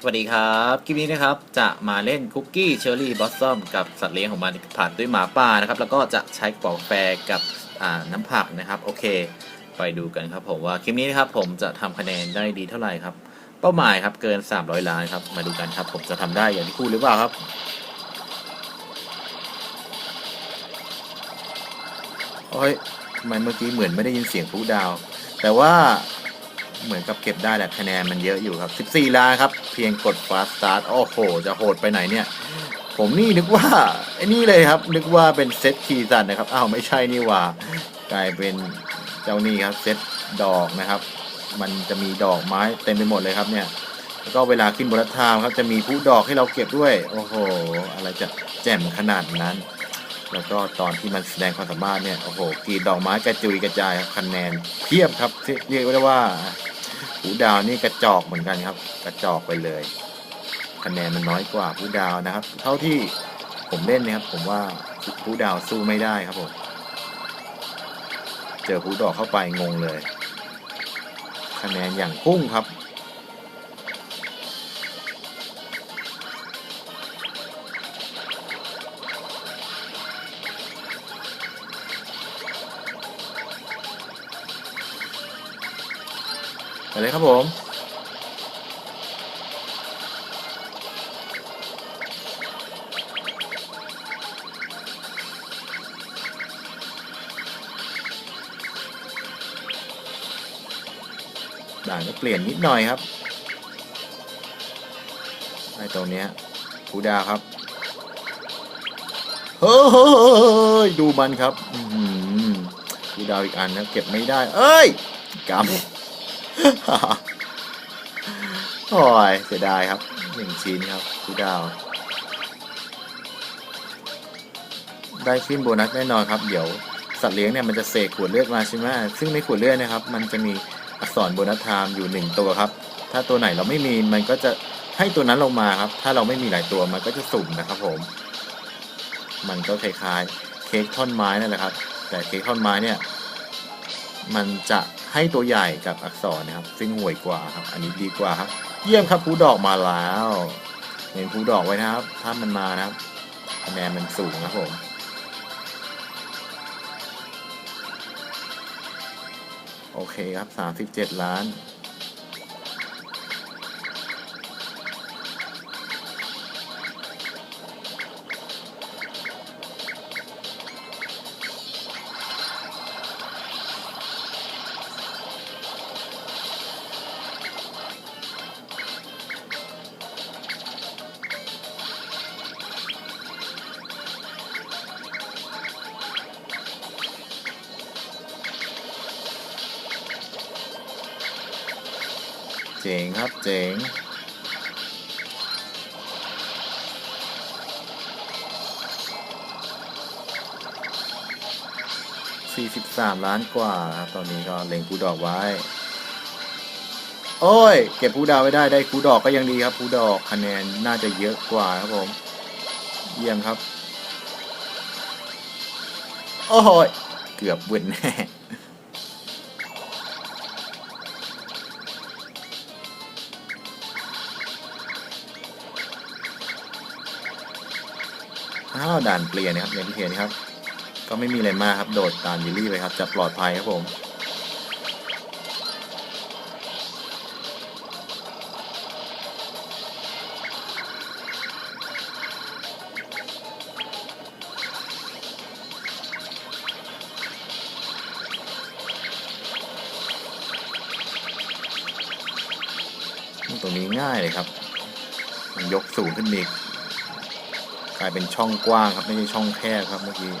สวัสดีครับ คลิปนี้นะครับจะมาเล่นคุกกี้เชอร์รี่บอสซัมกับสัตว์เลี้ยงของมันผ่านด้วยหมาป่านะครับ แล้วก็จะใช้กระป๋าแฟกับน้ำผักนะครับ โอเค ไปดูกันครับผมว่าคลิปนี้นะครับผมจะทำคะแนนได้ดีเท่าไหร่ครับ เป้าหมายครับเกิน 300 ล้านครับ มาดูกันครับผมจะทำได้อย่างที่พูดหรือเปล่าครับโอ้ยทำไมเมื่อกี้เหมือนไม่ได้ยินเสียงพุดาว แต่ว่า เหมือนกับเก็บได้แหละคะแนนมันเยอะอยู่ครับ 14 ล้านครับ เพียงกด fast start โอ้โห จะโหดไปไหนเนี่ย ผมนี่นึกว่าไอ้นี่เลยครับ นึกว่าเป็นเซตคีสันนะครับอ้าวไม่ใช่นี่หว่ากลายเป็นเจ้านี่ครับเซตดอกนะครับ มันจะมีดอกไม้เต็มไปหมดเลยครับเนี่ยแล้วก็เวลาขึ้นบนรัทามครับจะมีผู้ดอกให้เราเก็บด้วย โอ้โห อะไรจะแจ่มขนาดนั้น แล้วก็ตอนที่มันแสดงความสามารถเนี่ย โอ้โหกีดดอกไม้กระจุยกระจายครับคะแนนเพียบครับเรียกได้ว่า ผู้ดาวนี่กระจอกเหมือนกันครับ กระจอกไปเลย คะแนนมันน้อยกว่าผู้ดาวนะครับ เท่าที่ผมเล่นนะครับ ผมว่าผู้ดาวสู้ไม่ได้ครับผมเจอผู้ดอกเข้าไปงงเลย คะแนนอย่างพุ่งครับ ไปเลยครับผม ด่านก็เปลี่ยนนิดหน่อยครับไอ้ตรงเนี้ยคูดาครับ เฮ้ย ดูมันครับคูดาวอีกอันนะ เก็บไม่ได้ เอ้ยกำ โอ้ยเสียดายครับหนึ่งชิ้นครับคูดาว ได้ขึ้นโบนัสแน่นอนครับ เดี๋ยวสัตว์เลี้ยงเนี่ยมันจะเสกขวดเลือดมาใช่ไหมซึ่งในขวดเลือดนะครับ มันจะมีอักษรโบนัสไทม์อยู่หนึ่งตัวครับ ถ้าตัวไหนเราไม่มีมันก็จะให้ตัวนั้นลงมาครับ ถ้าเราไม่มีหลายตัวมันก็จะสุ่มนะครับผม มันก็คล้ายๆเค้กท่อนไม้นั่นแหละครับ แต่เค้กท่อนไม้เนี่ย มันจะ ให้ตัวใหญ่กับอักษรนะครับ ซึ่งห่วยกว่าครับ อันนี้ดีกว่าครับ เยี่ยมครับผู้ดอกมาแล้วเห็นผู้ดอกไว้นะครับ ถ้ามันมานะครับคะแนนมันสูงครับผมโอเคครับสามสิบเจ็ดล้าน จ๋งครับเจ๋ง43ล้านกว่าครับตอนนี้ก็เล็งผู้ดอกไว้ โอ้ย เก็บผู้ดาวไว้ได้ได้ผู้ดอกก็ยังดีครับผู้ดอกคะแนนน่าจะเยอะกว่าครับผม เยี่ยมครับ โอ้ย เกือบเวนแน่ อ้าวด่านเปลี่ยนนะครับอย่างที่เห็นครับ ก็ไม่มีอะไรมากครับโดดตามยิลลี่ไปครับ จะปลอดภัยครับผมตรงนี้ง่ายเลยครับ มันยกสูงขึ้นอีก กลายเป็นช่องกว้างครับไม่ใช่ช่องแคบครับเมื่อกี้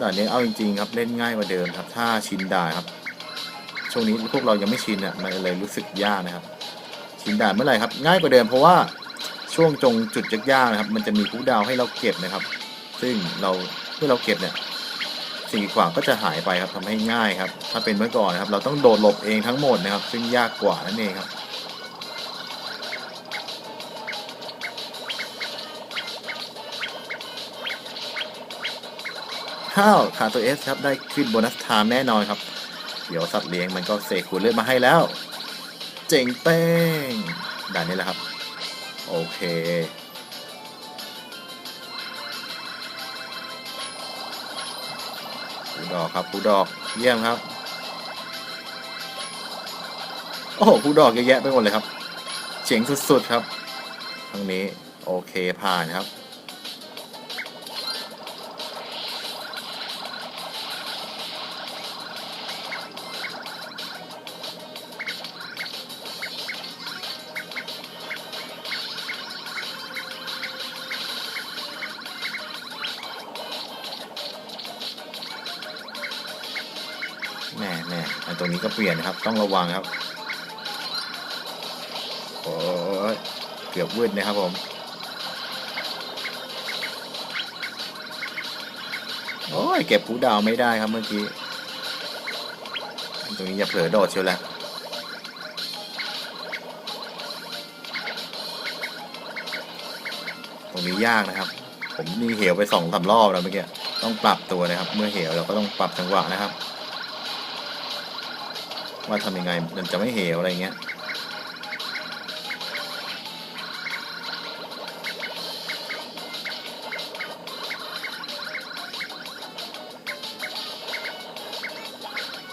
ด่านนี้เอาจริงๆครับเล่นง่ายกว่าเดิมครับ ถ้าชินด่านครับ ช่วงนี้พวกเรายังไม่ชินอะมันเลยรู้สึกยากนะครับ ชินด่านเมื่อไหร่ครับ ง่ายกว่าเดิมเพราะว่าช่วงจงจุดยากๆนะครับ มันจะมีผู้ดาวให้เราเก็บนะครับ ซึ่งเราเมื่อเราเก็บเนี่ยสิ่งขวางก็จะหายไปครับทำให้ง่ายครับ ถ้าเป็นเมื่อก่อนนะครับ เราต้องโดดหลบเองทั้งหมดนะครับ ซึ่งยากกว่านั่นเองครับ ข้าวขาดตัวเอสครับได้ขึ้นโบนัสไทม์แน่นอนครับ เดี๋ยวสัตว์เลี้ยงมันก็เสกขวดเลือดมาให้แล้ว เจ๋งเป้งด่านนี้แหละครับ โอเคปูดอกครับปูดอกเยี่ยมครับ โอ้โหปูดอกเยอะแยะไปหมดเลยครับ เจ๋งสุดๆครับครั้งนี้โอเคผ่านครับ ตรงนี้ก็เปลี่ยนนะครับ ต้องระวังครับโอ้ยเกือบวืดนะครับผมโอ้ยเก็บผู้ดาวไม่ได้ครับเมื่อกี้ ตรงนี้อย่าเผลอโดดเชียวแหละตรงนี้ยากนะครับ ผมนี่เหวไปสองสามรอบแล้วเมื่อกี้ ต้องปรับตัวนะครับ เมื่อเหวเราก็ต้องปรับจังหวะนะครับ ว่าทำยังไงมันจะไม่เหวอะไรเงี้ย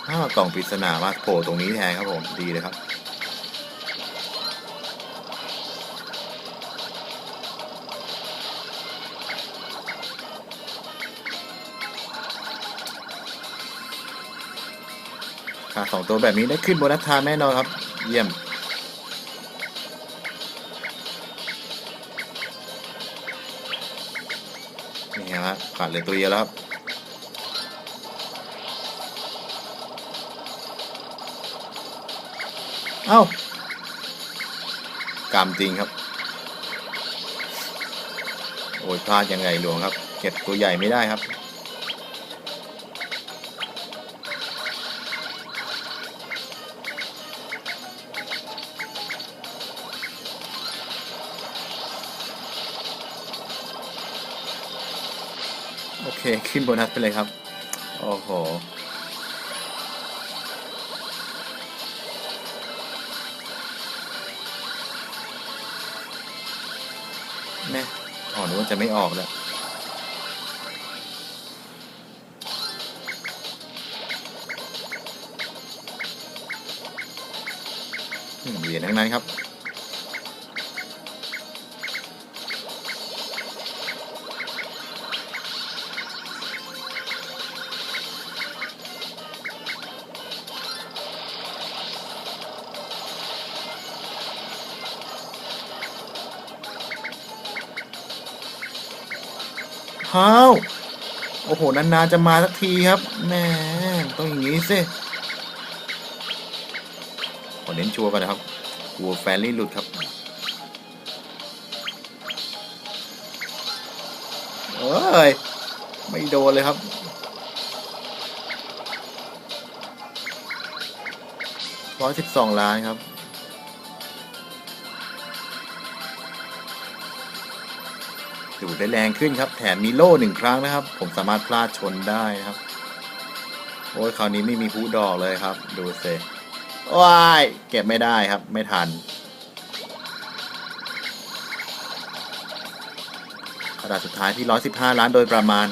ถ้ากล่องปริศนามาโผล่ตรงนี้แทนครับผม ดีเลยครับะสองตัวแบบนี้ได้ขึ้นโบนัสทามแน่นอนครับ เยี่ยม นี่ครับขาดเหลือตัวเดียวแล้วครับเอ้ากามจริงครับ โอ้ยพลาดยังไงหลวงครับ เก็บตัวใหญ่ไม่ได้ครับ เคขึ้นโบนัสไปเลยครับ โอ้โหแน่อ๋อนึกว่าจะไม่ออกแล้วอืมเหรียญทั้งนั้นครับ ฮ้า โอ้โห นานๆจะมาสักทีครับแหม่ต้องอย่างนี้สิขอเน้นชัวร์ก่อนนะครับกลัวแฟนลี่หลุดครับ เอ้ย ไม่โดนเลยครับร้อยสิบสองล้านครับ ดูได้แรงขึ้นครับ แถมมีโล่หนึ่งครั้งนะครับ ผมสามารถพลาดชนได้นะครับ โอ้ยคราวนี้ไม่มีผู้ดอกเลยครับ ดูเซว้ายเก็บไม่ได้ครับ ไม่ทันระดาสุดท้ายที่ 115 ล้านโดยประมาณ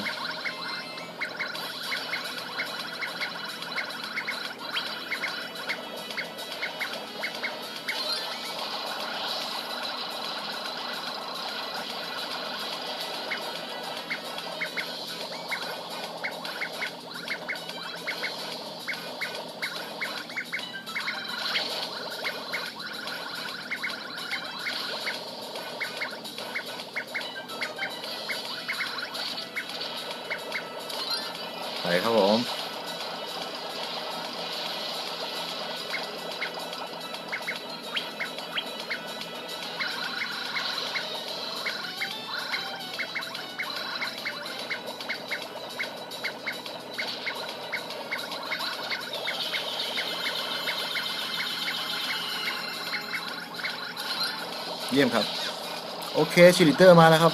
เยี่ยมครับ โอเคชิลิเตอร์มาแล้วครับ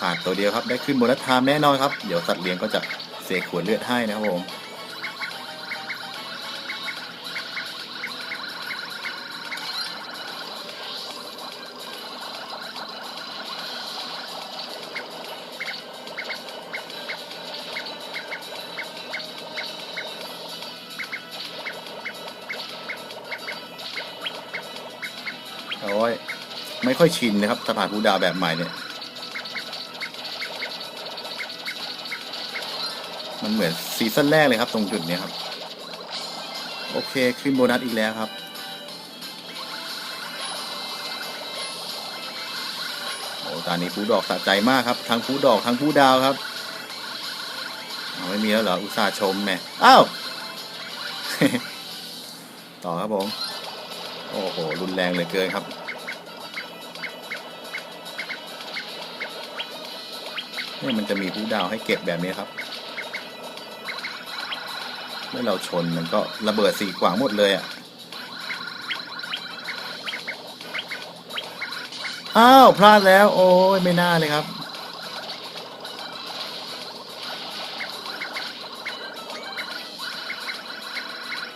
ขาดตัวเดียวครับได้ขึ้นบนัสไทม์แน่นอนครับ เดี๋ยวสัตว์เลี้ยงก็จะเสกขวดเลือดให้นะครับผม ไม่ค่อยชินนะครับสะพานภูดาวแบบใหม่เนี่ย มันเหมือนซีซั่นแรกเลยครับตรงจุดนี้ครับ โอเคขึ้นโบนัสอีกแล้วครับโอ้ตอนนี้ผู้ดอกสะใจมากครับ ทั้งผู้ดอกทั้งผู้ดาวครับไม่มีแล้วเหรอ อุตส่าห์ชมแม่อ้าวต่อครับผม โอ้โห รุนแรงเหลยเกินครับ นี่มันจะมีผู้ดาวให้เก็บแบบนี้ครับ เมื่อเราชนมันก็ระเบิดสีขวางหมดเลยอะ อ้าวพลาดแล้ว โอ้ยไม่น่าเลยครับ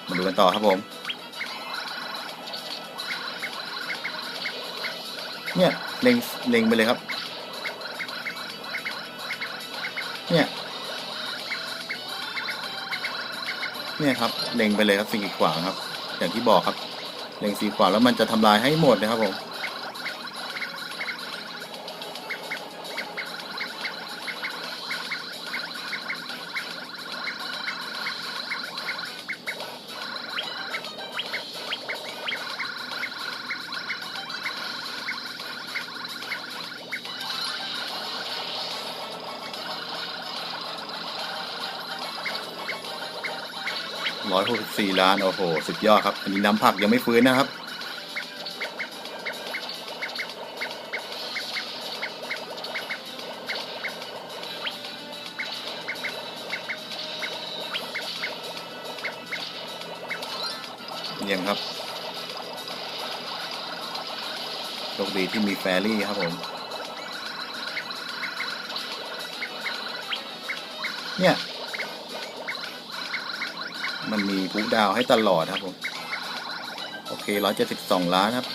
มาดูกันต่อครับผม เนี่ยเล็งเล็งไปเลยครับ เนี่ย เนี่ยครับ เล็งไปเลยครับสิ่งกีดขวางครับ อย่างที่บอกครับ เล็งสีขวาแล้วมันจะทำลายให้หมดนะครับผม ร้อยหกสิบสี่ล้าน โอ้โห สุดยอดครับ อันนี้น้ำผักยังไม่ฟื้นนะครับยี่ยมครับ โชคดีที่มีแฟรี่ครับผม เนี่ย มันมีผูดาวให้ตลอดครับผม โอเคร้อยเจ็ดสิบสองล้านครับ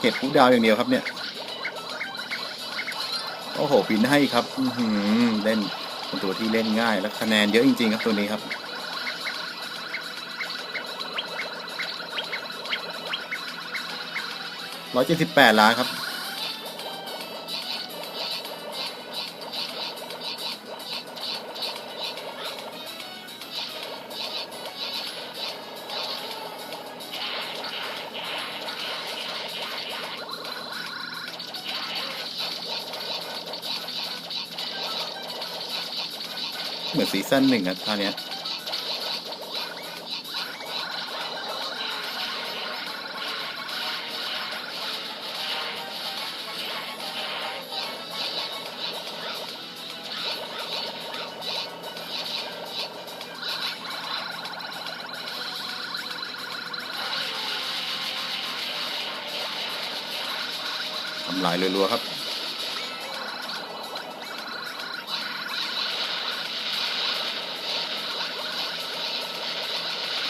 เก็บผูดาวอย่างเดียวครับเนี่ย โอ้โหปินให้ครับอืเล่นเป็นตัวที่เล่นง่าย และคะแนนเยอะจริง ๆ ครับตัวนี้ครับร้อยเจ็ดสิบแปดล้านครับ เหมือนซีซั่นหนึ่งครับท่าเนี้ยทำลายรัวๆครับ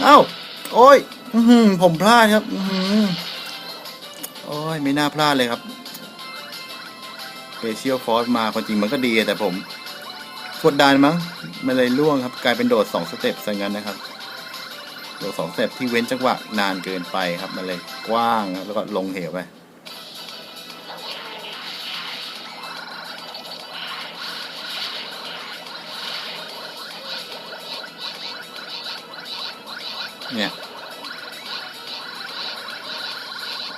อ้าโอ้ยผมพลาดครับโอ้ยไม่น่าพลาดเลยครับเปเชียลฟอร์สมาความจริงมันก็ดีแต่ผมกดดันมั้งมันเลยล่วงครับ กลายเป็นโดดสองสเต็ปซะงั้นนะครับ โดดสองสเต็ปที่เว้นจังหวะนานเกินไปครับ มันเลยกว้างแล้วก็ลงเหวไป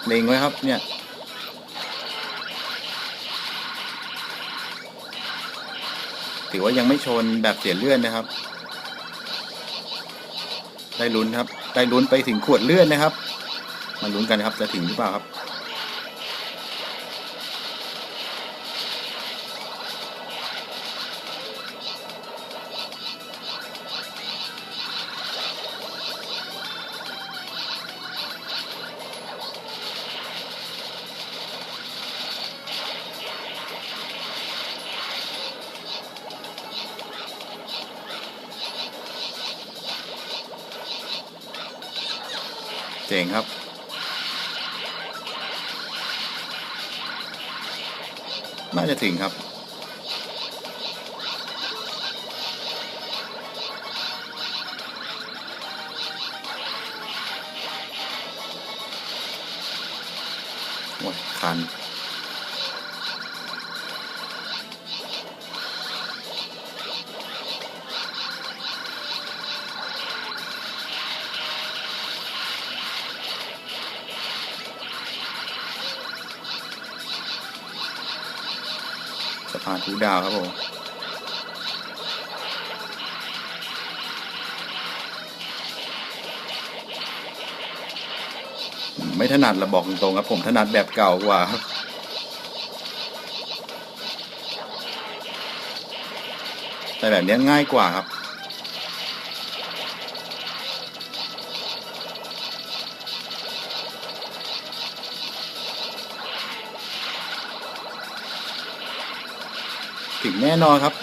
เล็งไว้ครับเนี่ยถือว่ายังไม่ชนแบบเสียเลื่อนนะครับ ได้ลุ้นครับ ได้ลุ้นไปถึงขวดเลื่อนนะครับ มาลุ้นกันครับจะถึงหรือเปล่าครับ จ๋งครับ น่าจะถึงครับ พานทูดาวครับผมไม่ถนัดระบอกตรงๆครับ ผมถนัดแบบเก่ากว่าครับแต่แบบนี้ง่ายกว่าครับ ถึงแน่นอนครับ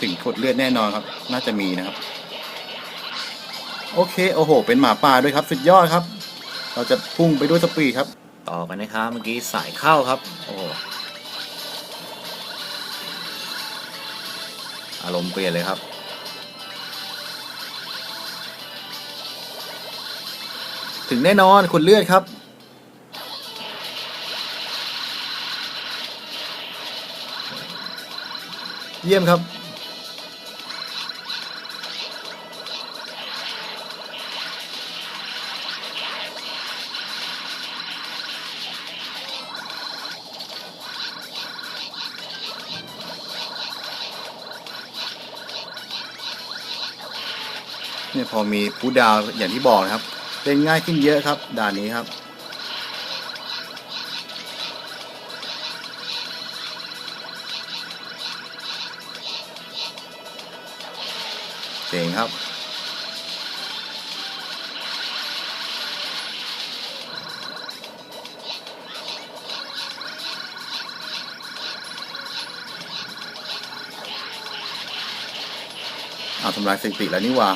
ถึงขดเลือดแน่นอนครับ น่าจะมีนะครับ โอเค โอ้โห เป็นหมาป่าด้วยครับ สุดยอดครับ เราจะพุ่งไปด้วยสปีดครับ ต่อกันนะครับเมื่อกี้สายเข้าครับ โอ้โหอารมณ์เปลี่ยนเลยครับถึงแน่นอนขดเลือดครับ เยี่ยมครับ เนี่ยพอมีผู้ดาวอย่างที่บอกนะครับ เล่นง่ายขึ้นเยอะครับ ด่านนี้ครับ จ๋งครับ เอาทำลายสถิติแล้วนี่ว่า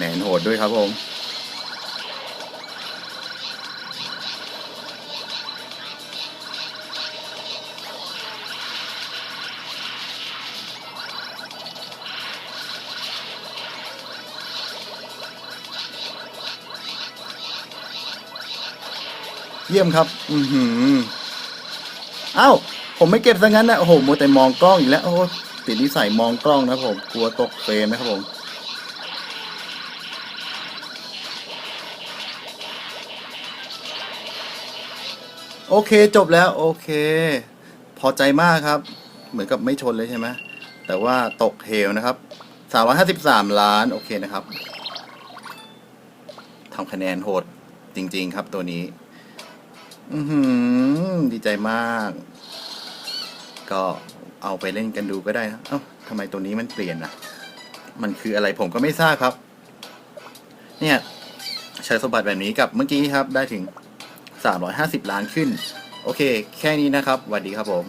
แนนโหดด้วยครับผม เยี่ยมครับ อือหือเอ้าผมไม่เก็บซะงั้นนะโอ้โหมัวแต่มองกล้องอีกแล้ว โอ้ติดนิสัยมองกล้องนะผม กลัวตกเฟรมนะครับผม โอเคจบแล้วโอเค พอใจมากครับ เหมือนกับไม่ชนเลยใช่ไหมแต่ว่าตกเหวนะครับ353 ล้าน โอเคนะครับทำคะแนนโหดจริง ๆ ครับตัวนี้ อือดีใจมาก ก็เอาไปเล่นกันดูก็ได้นะเอ้าทำไมตัวนี้มันเปลี่ยนนะมันคืออะไรผมก็ไม่ทราบครับ เนี่ย ใช้สมบัติแบบนี้กับเมื่อกี้ครับได้ถึง 350 ล้านขึ้น โอเค แค่นี้นะครับสวัสดีครับผม